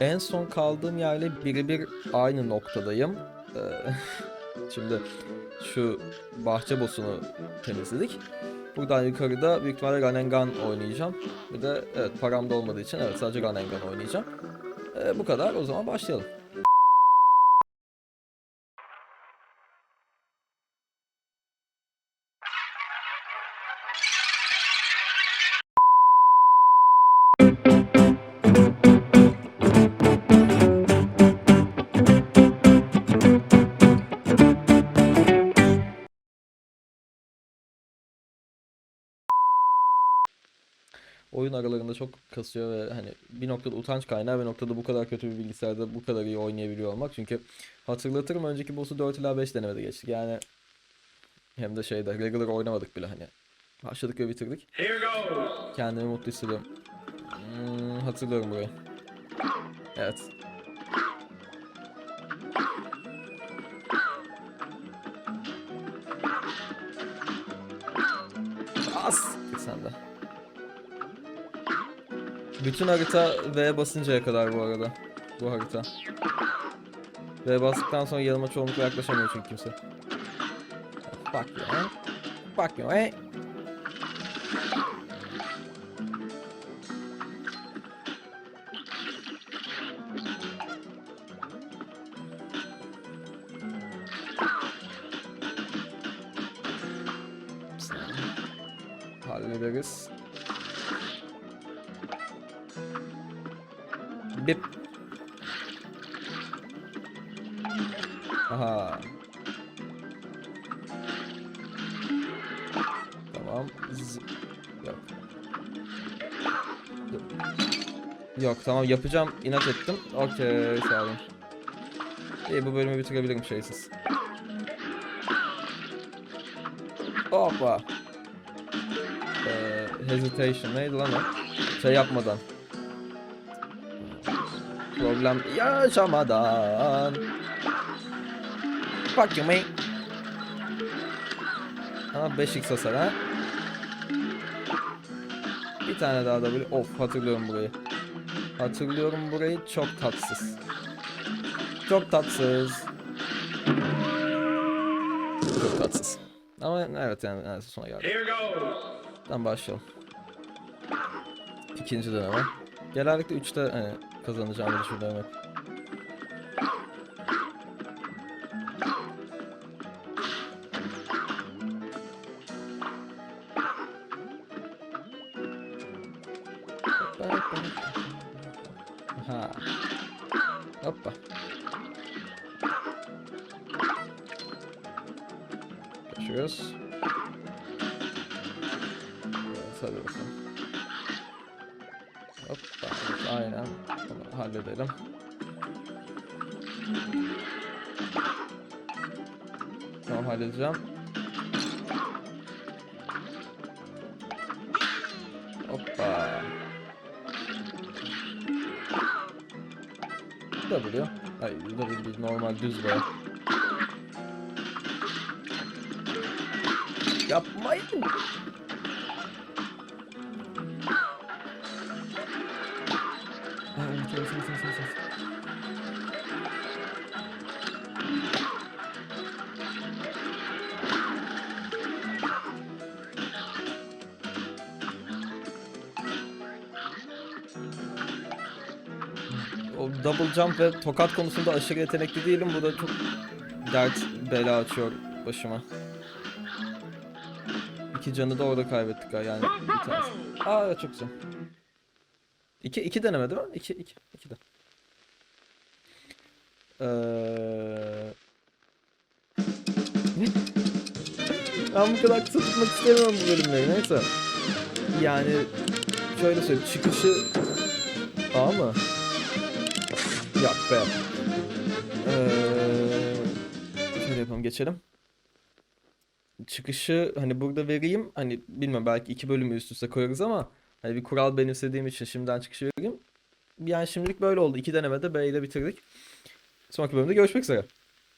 En son kaldığım yerle birebir aynı noktadayım. Ee, Şimdi şu bahçe boss'unu temizledik. Buradan yukarıda büyük ihtimalle Rasengan oynayacağım. Bir de evet param da olmadığı için evet sadece Rasengan oynayacağım. Ee, bu kadar o zaman başlayalım. Oyun aralarında çok kasıyor ve hani bir noktada utanç kaynağı bir noktada bu kadar kötü bir bilgisayarda bu kadar iyi oynayabiliyor olmak. Çünkü hatırlatırım önceki boss'u 4 ila 5 denemede geçtik. Yani hem de şeyde regular oynamadık bile hani. Başladık ve bitirdik. Kendimi mutlu hissediyorum. Hmm, hatırlıyorum burayı. Evet. As! Bütün harita V basıncaya kadar bu arada. Bu harita. V bastıktan sonra yanıma çoğunlukla yaklaşamıyor çünkü kimse. Bak ya. Bak ya. Hallederiz. Bip. Aha. Tamam. Z- Yok. Yok tamam yapacağım. İnat ettim. Okey sağ olun. İyi bu bölümü bitirebilirim şeysiz. Hoppa. Ee, hesitation neydi lan o? Şey yapmadan. Problem yaşamadan. Fuck you mate. Ama 5x hasar ha. Bir tane daha da böyle. Of hatırlıyorum burayı. Hatırlıyorum burayı çok tatsız. Çok tatsız. Çok tatsız. Ama evet yani evet, sona geldik. Tamam başlayalım. İkinci deneme. Genellikle 3'te hani kazanacağımı düşünüyorum hep. Aha. Hoppa. Geçiyoruz. Evet, hadi bakalım. Evet, aynen. Bunu halledelim. Tamam halledeceğim. Hoppa. W. Ay W değil normal düz boya. Yapmayın. Evet. O double jump ve tokat konusunda aşırı yetenekli değilim. Bu da çok dert bela açıyor başıma. İki canı da orada kaybettik ha yani bir tanesi. Aa çok güzel. İki, iki deneme değil mi? İki, iki, iki de. Eee... ben bu kadar kısa tutmak istemiyorum bu bölümleri neyse. Yani şöyle söyleyeyim çıkışı A mı? Yok be. Eee... Şöyle yapalım geçelim. Çıkışı hani burada vereyim. Hani bilmem belki iki bölümü üst üste koyarız ama hani bir kural benimsediğim için şimdiden çıkışı vereyim. Yani şimdilik böyle oldu. İki denemede B ile bitirdik. Sonraki bölümde görüşmek üzere.